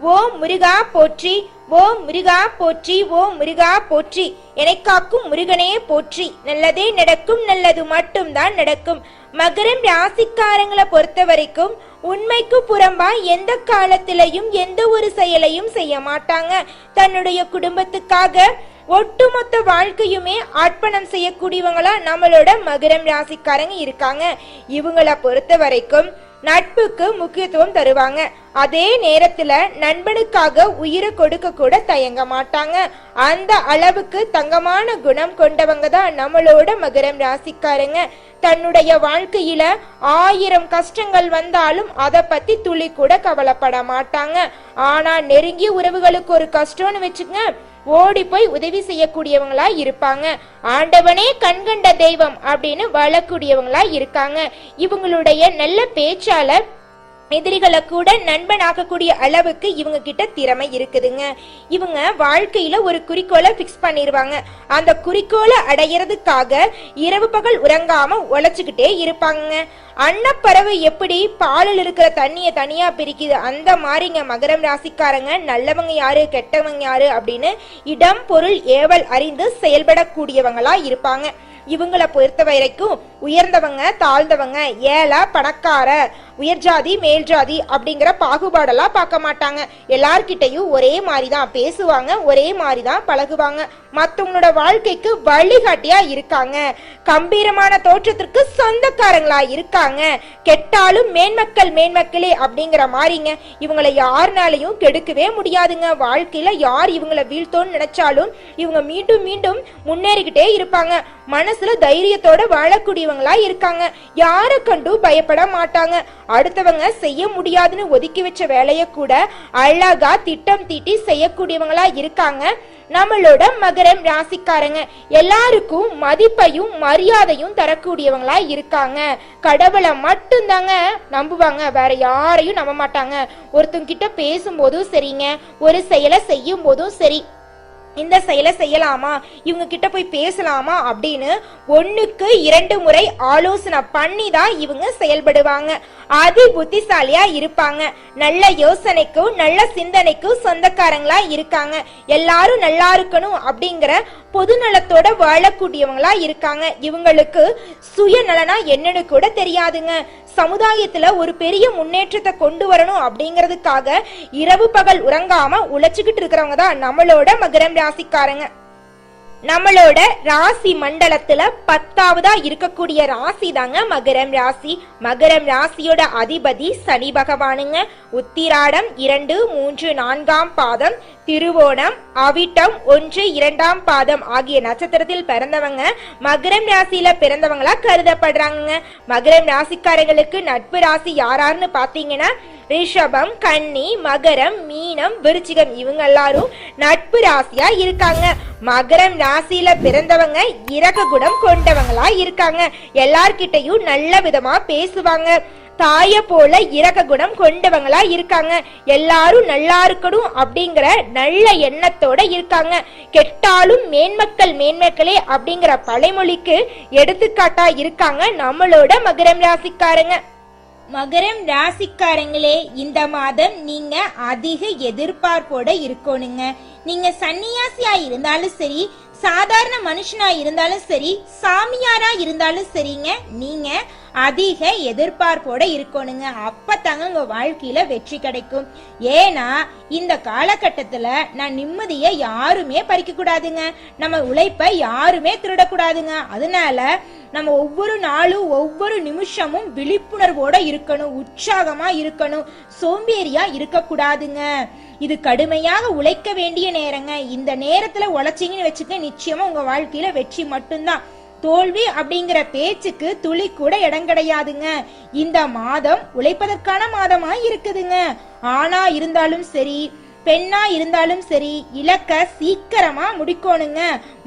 ஓ முருகா போற்றி ஓ முருகா போற்றி ஓ முருகா போற்றி. என்னை காக்கும் முருகனே போற்றி. நல்லதே நடக்கும் நல்லது மட்டும்தான் நடக்கும். மகரம் ராசிக்காரங்களை பொறுத்த வரைக்கும் உண்மைக்கு புறம்பா எந்த காலத்திலையும் எந்த ஒரு செயலையும் செய்ய மாட்டாங்க. தன்னுடைய குடும்பத்துக்காக ஒட்டுமொத்த வாழ்க்கையுமே அர்ப்பணம் செய்யக்கூடியவங்களா நம்மளோட மகரம் ராசிக்காரங்க இருக்காங்க. இவங்கள பொறுத்த வரைக்கும் நட்புக்கு முக்கியத்துவம் தருவாங்க. அதே நேரத்துல நண்பனுக்காக உயிரை கொடுக்க கூட தயங்க மாட்டாங்க. அந்த அளவுக்கு தங்கமான குணம் கொண்டவங்க தான் நம்மளோட மகரம் ராசிக்காரங்க. தன்னுடைய வாழ்க்கையில ஆயிரம் கஷ்டங்கள் வந்தாலும் அதை பத்தி துளி கூட கவலைப்பட மாட்டாங்க. ஆனா நெருங்கிய உறவுகளுக்கு ஒரு கஷ்டம்னு வச்சுங்க ஓடி போய் உதவி செய்யக்கூடியவங்களா இருப்பாங்க. ஆண்டவனே கண்கண்ட தெய்வம் அப்படின்னு வாழக்கூடியவங்களா இருக்காங்க. இவங்களுடைய நல்ல பேச்சால எதிரிகளை கூட நண்பனாக்கக்கூடிய அளவுக்கு இவங்க கிட்ட திறமை இருக்குதுங்க. இவங்க வாழ்க்கையில ஒரு குறிக்கோளை ஃபிக்ஸ் பண்ணிருவாங்க. அந்த குறிக்கோளை அடையிறதுக்காக இரவு பகல் உறங்காம உழைச்சுக்கிட்டே இருப்பாங்க அன்னப்பறவை எப்படி பாலில் இருக்கிற தண்ணியை தனியா பிரிக்குது அந்த மாதிரிங்க மகரம் ராசிக்காரங்க நல்லவங்க யாரு கெட்டவங்க யாரு அப்படின்னு இடம் பொருள் ஏவல் அறிந்து செயல்படக்கூடியவங்களா இருப்பாங்க. இவங்களை பொறுத்த வரைக்கும் உயர்ந்தவங்க தாழ்ந்தவங்க ஏழை பணக்கார உயர் ஜாதி மேல் ஜாதி அப்படிங்கிற பாகுபாடெல்லாம் பார்க்க மாட்டாங்க. எல்லார்கிட்டையும் ஒரே மாதிரி தான் பேசுவாங்க ஒரே மாதிரி தான் பழகுவாங்க. மற்றவங்களோட வாழ்க்கைக்கு வழிகாட்டியா இருக்காங்க. கம்பீரமான தோற்றத்திற்கு சொந்தக்காரங்களா இருக்காங்க. கெட்டாலும் மேன்மக்கள் மேன்மக்களே அப்படிங்கிற மாதிரிங்க. இவங்களை யாருனாலையும் கெடுக்கவே முடியாதுங்க. வாழ்க்கையில யார் இவங்களை வீழ்த்தோன்னு நினைச்சாலும் இவங்க மீண்டும் மீண்டும் முன்னேறிக்கிட்டே இருப்பாங்க. மனசுல தைரியத்தோட வாழக்கூடியவங்களா இருக்காங்க. யாரை கண்டும் பயப்பட மாட்டாங்க. அடுத்தவங்க செய்ய முடியாதுன்னு ஒதுக்கி வச்ச வேலையை கூட அழகா திட்டம் தீட்டி செய்யக்கூடியவங்களா இருக்காங்க. நம்மளோட மகரம் ராசிக்காரங்க. எல்லாருக்கும் மதிப்பையும் மரியாதையும் தரக்கூடியவங்களா இருக்காங்க. கடவுளை மட்டும்தாங்க நம்புவாங்க. வேற யாரையும் நம்ப மாட்டாங்க. ஒருத்தங்கிட்ட பேசும்போதும் சரிங்க. ஒரு செயலை செய்யும் போதும் சரி. இந்த செயலை செய்யலாமா? இவங்க கிட்ட போய் பேசலாமா? அப்படின்னு ஒன்றுக்கு இரண்டு முறை ஆலோசனை பண்ணி தான் இவங்க செயல்படுவாங்க. அதி புத்திசாலியா இருப்பாங்க. நல்ல யோசனைக்கும் நல்ல சிந்தனைக்கும் சொந்தக்காரங்களா இருக்காங்க. எல்லாரும் நல்லா இருக்கணும் அப்படிங்கிற பொதுநலத்தோட வாழக்கூடியவங்களா இருக்காங்க. இவங்களுக்கு சுயநலனா என்னன்னு கூட தெரியாதுங்க. சமுதாயத்துல ஒரு பெரிய முன்னேற்றத்தை கொண்டு வரணும் அப்படிங்கிறதுக்காக இரவு பகல் உறங்காம உழைச்சுக்கிட்டு இருக்கிறவங்க தான் நம்மளோட மகரம் ராசிக்காரங்க. நம்மளோட ராசி மண்டலத்துல பத்தாவதா இருக்கக்கூடிய ராசி தாங்க மகரம் ராசி. மகரம் ராசியோட அதிபதி சனி பகவானுங்க. உத்திராடம் இரண்டு மூன்று நான்காம் பாதம். திருவோணம் அவிட்டம் ஒன்று இரண்டாம் பாதம் ஆகிய நட்சத்திரத்தில் பிறந்தவங்க மகரம் ராசியில பிறந்தவங்களா கருதப்படுறாங்க மகரம் ராசிக்காரங்களுக்கு நட்பு ராசி யாராருன்னு பாத்தீங்கன்னா ரிஷபம் கன்னி மகரம் மீனம் விருச்சிகம் இவங்க எல்லாரும் நட்பு ராசியா இருக்காங்க. மகரம் ராசியில பிறந்தவங்க இரக குணம் கொண்டவங்களா இருக்காங்க. எல்லார்கிட்டையும் நல்ல விதமா பேசுவாங்க. தாய போல இரக குணம் கொண்டவங்களா இருக்காங்க. எல்லாரும் நல்லா இருக்கணும் அப்படிங்கிற நல்ல எண்ணத்தோட இருக்காங்க. கெட்டாலும் மேன்மக்கள் மேன்மக்களே அப்படிங்கிற பழைமொழிக்கு எடுத்துக்காட்டா இருக்காங்க நம்மளோட மகரம் ராசிக்காரங்க. மகரம் ராசிக்காரங்களே இந்த மாதம் நீங்க அதிக எதிர்பார்ப்போட இருக்கணுங்க. நீங்க சன்னியாசியா இருந்தாலும் சரி சாதாரண மனுஷனா இருந்தாலும் சரி சாமியாரா இருந்தாலும் சரிங்க. நீங்க அதிக எதிர்பார்ப்போட இருக்கணுங்க. அப்பதாங்க உங்க வாழ்க்கையில வெற்றி கிடைக்கும். ஏன்னா இந்த காலகட்டத்துல நான் நிம்மதியை யாருமே பறிக்க கூடாதுங்க. நம்ம உழைப்பை யாருமே திருடக்கூடாதுங்க. அதனால நம்ம ஒவ்வொரு நாளும் ஒவ்வொரு நிமிஷமும் விழிப்புணர்வோட இருக்கணும். உற்சாகமா இருக்கணும். சோம்பேறியா இருக்கக்கூடாதுங்க. இது கடுமையாக உழைக்க வேண்டிய நேரங்க. இந்த நேரத்துல உழைச்சிங்கன்னு வச்சுக்க நிச்சயமா உங்க வாழ்க்கையில வெற்றி மட்டும்தான். தோல்வி அப்படிங்கிற பேச்சுக்கு துளி கூட இடம் கிடையாதுங்க. இந்த மாதம் உழைப்பதற்கான மாதமா இருக்குதுங்க. ஆனா இருந்தாலும் சரி பெண்ணா இருந்தாலும் சரி இலக்க சீக்கிரமா முடிக்கணுங்க.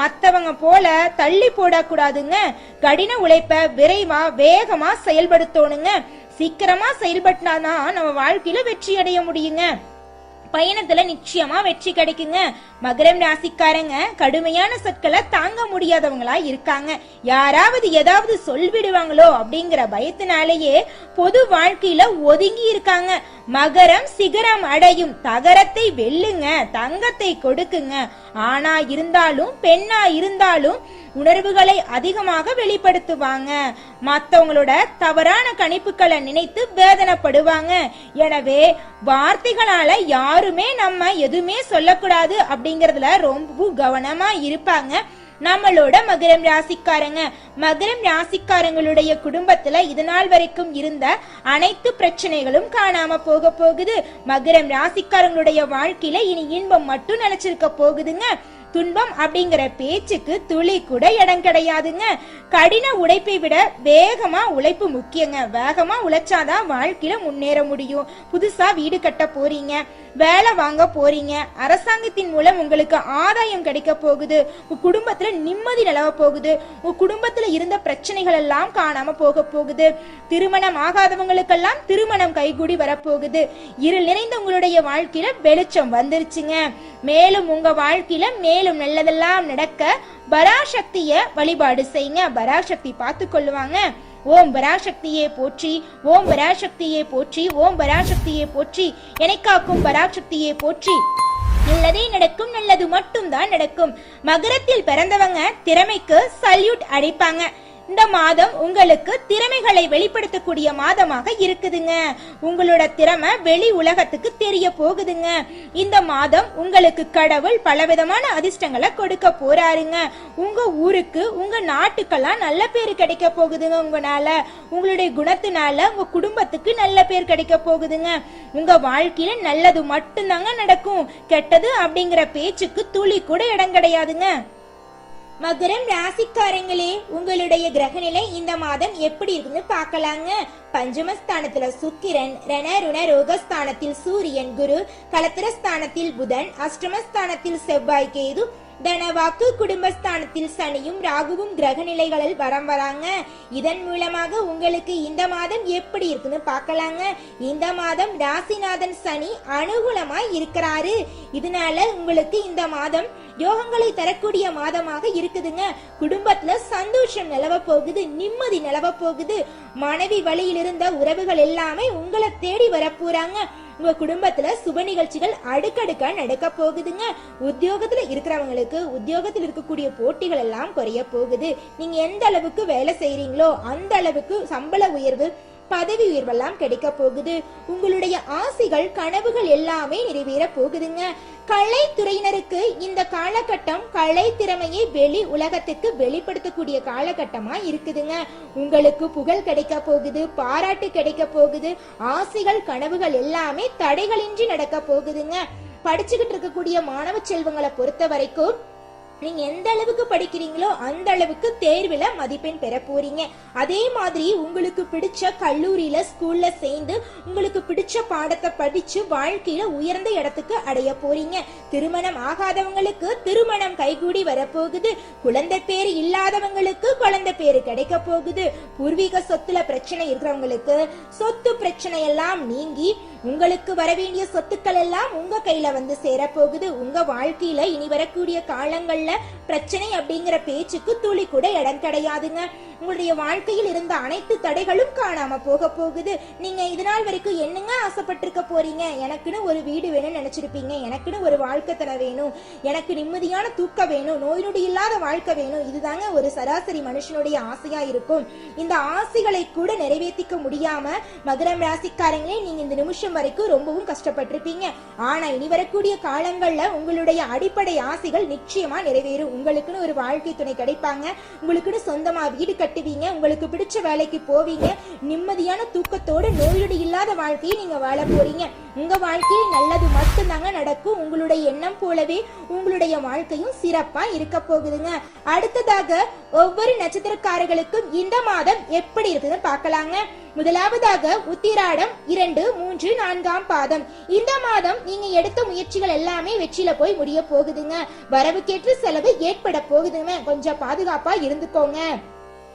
மத்தவங்க போல தள்ளி போடக்கூடாதுங்க கடின உழைப்ப விரைவா வேகமா செயல்படுத்தணுங்க. சீக்கிரமா செயல்பட்டாதான் நம்ம வாழ்க்கையில வெற்றி அடைய முடியுங்க. பயணத்துல நிச்சயமா வெற்றி கிடைக்குங்க. மகரம் ராசிக்காரங்க கடுமையான சொற்களை தாங்க முடியாதவங்களா இருக்காங்க. யாராவது ஏதாவது சொல்விடுவாங்களோ அப்படிங்கிற பயத்தினாலேயே பொது வாழ்க்கையில ஒதுங்கி இருக்காங்க. மகரம் சிகரம் அடையும் தகரத்தை வெல்லுங்க தங்கத்தை கொடுக்குங்க. ஆணா இருந்தாலும் பெண்ணா இருந்தாலும் உணர்வுகளை அதிகமாக வெளிப்படுத்துவாங்க. மத்தவங்களோட தவறான கணிப்புகளை நினைத்து வேதனைப்படுவாங்க. எனவே வார்த்தைகளால யாருமே நம்ம எதுவுமே சொல்லக்கூடாது அப்படிங்கறதுல ரொம்ப கவனமா இருப்பாங்க. நம்மளோட மகரம் ராசிக்காரங்க. மகரம் ராசிக்காரங்களுடைய குடும்பத்துல இது நாள் வரைக்கும் இருந்த அனைத்து பிரச்சனைகளும் காணாம போக போகுது. மகரம் ராசிக்காரங்களுடைய வாழ்க்கையில இனி இன்பம் மட்டும் நினைச்சிருக்க போகுதுங்க. துன்பம் அப்படிங்கிற பேச்சுக்கு துளி கூட இடம் கிடையாதுங்க. கடின உழைப்பை விட வேகமா உழைப்பு முக்கியங்க. வேகமா உழைச்சாதான் வாழ்க்கையில முன்னேற முடியும். புதுசா வீடு கட்ட போறீங்க. வேலை வாங்க போறீங்க. அரசாங்கத்தின் மூலம் உங்களுக்கு ஆதாயம் கிடைக்க போகுது. உங்க குடும்பத்துல நிம்மதி நிலவ போகுது. உங்க குடும்பத்துல இருந்த பிரச்சனைகள் எல்லாம் காணாம போக போகுது. திருமணம் ஆகாதவங்களுக்கெல்லாம் திருமணம் கைகூடி வரப்போகுது. இருள் நிறைந்த உங்களுடைய வாழ்க்கையில வெளிச்சம் வந்துருச்சுங்க. மேலும் உங்க வாழ்க்கையில மேலும் நல்லதெல்லாம் நடக்க பராசக்திய வழிபாடு செய்யுங்க. பராசக்தி பார்த்து கொள்ளுவாங்க. ஓம் பராசக்தியே போற்றி ஓம் பராசக்தியே போற்றி ஓம் பராசக்தியே போற்றி. எனக்காக்கும் பராசக்தியே போற்றி. நல்லதே நடக்கும் நல்லது மட்டும்தான் நடக்கும். மகரத்தில் பிறந்தவங்க திறமைக்கு சல்யூட் அடைப்பாங்க. இந்த மாதம் உங்களுக்கு திறமைகளை வெளிப்படுத்தக்கூடிய மாதமாக இருக்குதுங்க. உங்களோட திறமை வெளி உலகத்துக்கு தெரிய போகுதுங்க. இந்த மாதம் உங்களுக்கு கடவுள் பலவிதமான அதிர்ஷ்டங்களை கொடுக்க போறாருங்க. உங்க ஊருக்கு உங்க நாட்டுக்கெல்லாம் நல்ல பேர் கிடைக்க போகுதுங்க உங்களால. உங்களுடைய குணத்தினால உங்க குடும்பத்துக்கு நல்ல பேர் கிடைக்க போகுதுங்க. உங்க வாழ்க்கையில நல்லது மட்டும்தாங்க நடக்கும். கெட்டது அப்படிங்கிற பேச்சுக்கு துளி கூட இடம் கிடையாதுங்க. மகரம் ராசிக்காரங்களே உங்களுடைய கிரகநிலை இந்த மாதம் எப்படி இருக்குன்னு பார்க்கலாங்க. பஞ்சமஸ்தானத்துல சுக்கிரன் ரணருண ரோகஸ்தானத்தில் சூரியன் குரு கலத்திரஸ்தானத்தில் புதன் அஷ்டமஸ்தானத்தில் செவ்வாய் கேது தனவாக்கு குடும்பஸ்தானத்தில் சனியும் ராகுவும் கிரக நிலைகளில் வரம் வராங்க. இதன் மூலமாக உங்களுக்கு இந்த மாதம் எப்படி இருக்குன்னு பார்க்கலாங்க. இந்த மாதம் ராசிநாதன் சனி அனுகூலமாய் இருக்கிறாரு. இதனால உங்களுக்கு இந்த மாதம் யோகங்களை தரக்கூடிய மாதமாக இருக்குதுங்க. குடும்பத்துல சந்தோஷம் நிலவ போகுது நிம்மதி நிலவ போகுது. மனைவி வழியில் இருந்த உறவுகள் எல்லாமே உங்களை தேடி வரப்போறாங்க. உங்க குடும்பத்துல சுப நிகழ்ச்சிகள் அடுக்கடுக்கா நடக்க போகுதுங்க. உத்தியோகத்துல இருக்கிறவங்களுக்கு உத்தியோகத்தில் இருக்கக்கூடிய போட்டிகள் எல்லாம் குறைய போகுது. நீங்க எந்த அளவுக்கு வேலை செய்யறீங்களோ அந்த அளவுக்கு சம்பள உயர்வு பதவி உயர்வெல்லாம் கிடைக்க போகுது. உங்களுடைய ஆசைகள் கனவுகள் எல்லாமே நிறைவேற போகுதுங்க. கலைத்துறையினருக்கு இந்த காலகட்டம் கலை திறமையை வெளி உலகத்துக்கு வெளிப்படுத்தக்கூடிய காலகட்டமா இருக்குதுங்க. உங்களுக்கு புகழ் கிடைக்க போகுது பாராட்டு கிடைக்க போகுது ஆசைகள் கனவுகள் எல்லாமே தடைகளின்றி நடக்க போகுதுங்க. படிச்சுக்கிட்டு இருக்கக்கூடிய மாணவ செல்வங்களை பொறுத்த வரைக்கும் நீங்க எந்த அளவுக்கு படிக்கிறீங்களோ அந்த அளவுக்கு தேர்வுல மதிப்பெண் பெற போறீங்க. அதே மாதிரி உங்களுக்கு பிடிச்ச கல்லூரியில ஸ்கூல்ல சேர்ந்து உங்களுக்கு பிடிச்ச பாடத்தை படிச்சு வாழ்க்கையில உயர்ந்த இடத்துக்கு அடைய போறீங்க. திருமணம் ஆகாதவங்களுக்கு திருமணம் கைகூடி வரப்போகுது. குழந்தை பேர் இல்லாதவங்களுக்கு குழந்தை பேரு கிடைக்க போகுது. பூர்வீக சொத்துல பிரச்சனை இருக்கிறவங்களுக்கு சொத்து பிரச்சனை எல்லாம் நீங்கி உங்களுக்கு வர வேண்டிய சொத்துக்கள் எல்லாம் உங்க கையில வந்து சேரப்போகுது உங்க வாழ்க்கையில இனி வரக்கூடிய காலங்கள்ல பிரச்சனை அப்படிங்கிற பேச்சுக்கு துளி கூட இடம் கிடையாதுங்க. உங்களுடைய வாழ்க்கையில் இருந்த அனைத்து தடைகளும் காணாம போக போகுது. நீங்க இது நாள் வரைக்கும் என்னங்க ஆசைப்பட்டிருக்க போறீங்க? எனக்குன்னு ஒரு வீடு வேணும்னு நினைச்சிருப்பீங்க. எனக்குன்னு ஒரு வாழ்க்கை தர வேணும். எனக்கு நிம்மதியான தூக்கம் வேணும். நோய் நொடி இல்லாத வாழ்க்கை வேணும். இதுதாங்க ஒரு சராசரி மனுஷனுடைய ஆசையா இருக்கும். இந்த ஆசைகளை கூட நிறைவேற்றிக்க முடியாம மகரம் ராசிக்காரங்களே நீங்க இந்த நிமிஷம் வரைக்கும் ரொம்பவும் கஷ்டப்பட்டிருப்பீங்க. ஆனா இனி வரக்கூடிய காலங்கள்ல உங்களுடைய அடிப்படை ஆசைகள் நிச்சயமா நிறைவேறும். உங்களுக்குன்னு ஒரு வாழ்க்கை துணை கிடைப்பாங்க. உங்களுக்குன்னு சொந்தமா வீடு கட்டுவீங்க உங்களுக்கு பிடிச்ச வேலைக்கு போவீங்க நிம்மதியான தூக்கத்தோடு நோயொடி இல்லாத வாழ்க்கையை நீங்க வாழ போறீங்க. உங்க வாழ்க்கையில் நல்லது மட்டும்தாங்க நடக்கும். உங்களுடைய எண்ணம் போலவே உங்களுடைய வாழ்க்கையும் சிறப்பா இருக்க போகுதுங்க. அடுத்ததாக ஒவ்வொரு நட்சத்திரக்காரர்களுக்கும் இந்த மாதம் எப்படி இருக்குதுன்னு பார்க்கலாங்க. முதலாவதாக உத்திராடம் இரண்டு மூன்று நான்காம் பாதம். இந்த மாதம் நீங்க எடுத்த முயற்சிகள் எல்லாமே வெற்றியில போய் முடிய போகுதுங்க. வரவுக்கேற்ற செலவு ஏற்பட போகுதுங்க. கொஞ்சம் பாதுகாப்பா இருந்துக்கோங்க.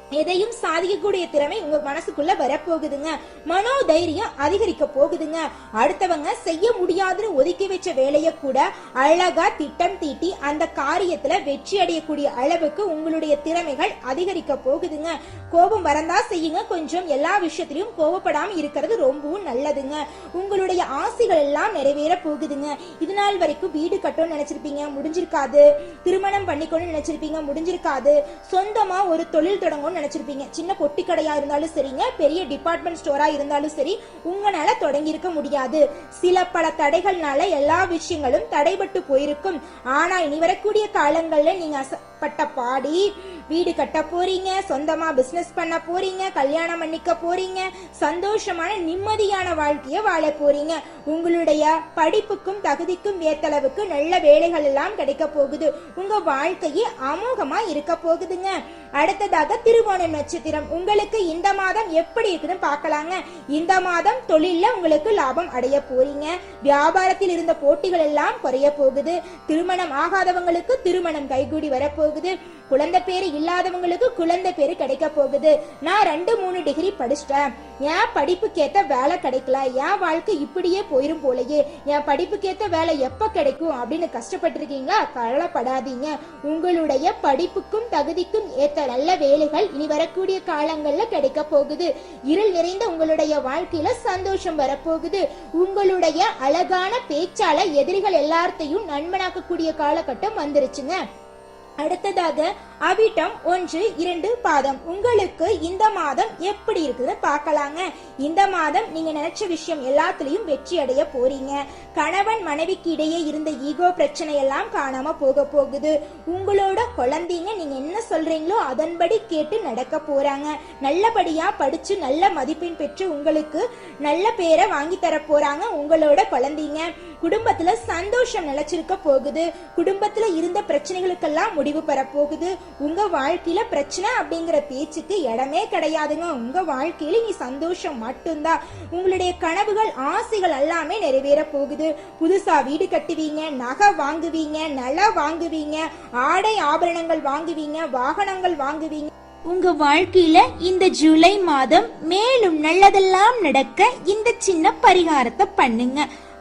எதையும் சாதிக்கக்கூடிய திறமை உங்க மனசுக்குள்ள வரப்போகுதுங்க. மனோ தைரியம் அதிகரிக்க போகுதுங்க. அடுத்தவங்க செய்ய முடியாதுன்னு ஒதுக்கி வச்ச வேலையை கூட அழகா திட்டம் தீட்டி அந்த காரியத்துல வெற்றி அடையக்கூடிய அளவுக்கு உங்களுடைய திறமைகள் அதிகரிக்க போகுதுங்க. கோபம் வரந்தா செய்யுங்க. கொஞ்சம் எல்லா விஷயத்திலையும் கோபப்படாம இருக்கிறது ரொம்பவும் நல்லதுங்க. உங்களுடைய ஆசைகள் எல்லாம் நிறைவேற போகுதுங்க. இது நாள் வரைக்கும் வீடு கட்டணும்னு நினைச்சிருப்பீங்க. முடிஞ்சிருக்காது. திருமணம் பண்ணிக்கணும்னு நினைச்சிருப்பீங்க. முடிஞ்சிருக்காது. சொந்தமா ஒரு தொழில் தொடங்கணும்னு நினைச்சிருப்பீங்க. சின்ன பொட்டி கடையா இருந்தாலும் சரிங்க பெரிய டிபார்ட்மெண்ட் ஸ்டோரா இருந்தாலும் சரி உங்களால தொடங்கி இருக்க முடியாது. சில பல தடைகள்னால எல்லா விஷயங்களும் தடைபட்டு போயிருக்கும். ஆனா இனி வரக்கூடிய காலங்கள்ல நீங்க பட்ட பாடி வீடு கட்ட போறீங்க சொந்தமா பிசினஸ் பண்ண போறீங்க கல்யாணம் பண்ணிக்க போறீங்க சந்தோஷமான நிம்மதியான வாழ்க்கைய வாழ போறீங்க. உங்களுடைய படிப்புக்கும் தகுதிக்கும் ஏத்தளவுக்கு நல்ல வேலைகள் எல்லாம் கிடைக்க போகுது. உங்க வாழ்க்கையே அமோகமா இருக்க போகுதுங்க. அடுத்ததாக திருவோணம் நட்சத்திரம். உங்களுக்கு இந்த மாதம் எப்படி இருக்குன்னு பார்க்கலாங்க. இந்த மாதம் தொழில்ல உங்களுக்கு லாபம் அடைய போறீங்க. வியாபாரத்தில் இருந்த போட்டிகள் எல்லாம் குறைய போகுது. திருமணம் ஆகாதவங்களுக்கு திருமணம் கைகூடி வரப்போகுது. குழந்தை பேரு இல்லாதவங்களுக்கு குழந்தை பேரு கிடைக்க போகுது. நான் ரெண்டு மூணு டிகிரி படிச்சிட்டேன். என் படிப்புக்கேத்த வேலை கிடைக்கல. என் வாழ்க்கை இப்படியே போயிரும் போலயே. என் படிப்புக்கேத்த வேலை எப்ப கிடைக்கும் அப்படின்னு கஷ்டப்பட்டிருக்கீங்களா? கவலைப்படாதீங்க. உங்களுடைய படிப்புக்கும் தகுதிக்கும் ஏத்த நல்ல வேலைகள் இனி வரக்கூடிய காலங்கள்ல கிடைக்க போகுது. இருள் நிறைந்த உங்களுடைய வாழ்க்கையில சந்தோஷம் வரப்போகுது. உங்களுடைய அழகான பேச்சால எதிரிகள் எல்லாத்தையும் நண்பனாக்கக்கூடிய காலகட்டம் வந்துருச்சுங்க. அடுத்ததாக அவிட்டம் ஒன்று இரண்டு பாதம். உங்களுக்கு இந்த மாதம் எப்படி இருக்குதுன்னு பார்க்கலாங்க. இந்த மாதம் நீங்க நினைச்ச விஷயம் எல்லாத்துலயும் வெற்றி அடைய போறீங்க. கணவன் மனைவிக்கு இடையே இருந்த ஈகோ பிரச்சனை எல்லாம் காணாம போக போகுது. உங்களோட குழந்தைங்க நீங்க என்ன சொல்றீங்களோ அதன்படி கேட்டு நடக்க போறாங்க. நல்லபடியா படிச்சு நல்ல மதிப்பெண் பெற்று உங்களுக்கு நல்ல பேரை வாங்கி தர போறாங்க உங்களோட குழந்தைங்க. குடும்பத்துல சந்தோஷம் நிலைச்சிருக்க போகுது. குடும்பத்துல இருந்த பிரச்சனைகளுக்கெல்லாம் முடிவு பெற போகுது. உங்க வாழ்க்கையில பிரச்சனை அப்படிங்கிற பேச்சுக்கு இடமே கிடையாதுங்க. உங்க வாழ்க்கையில நீ சந்தோஷம் மட்டும்தான். உங்களுடைய கனவுகள் ஆசைகள் எல்லாமே நிறைவேற போகுது. புதுசா வீடு கட்டுவீங்க நகை வாங்குவீங்க நிலம் வாங்குவீங்க ஆடை ஆபரணங்கள் வாங்குவீங்க வாகனங்கள் வாங்குவீங்க. உங்க வாழ்க்கையில இந்த ஜூலை மாதம் மேலும் நல்லதெல்லாம் நடக்க இந்த சின்ன பரிகாரத்தை பண்ணுங்க.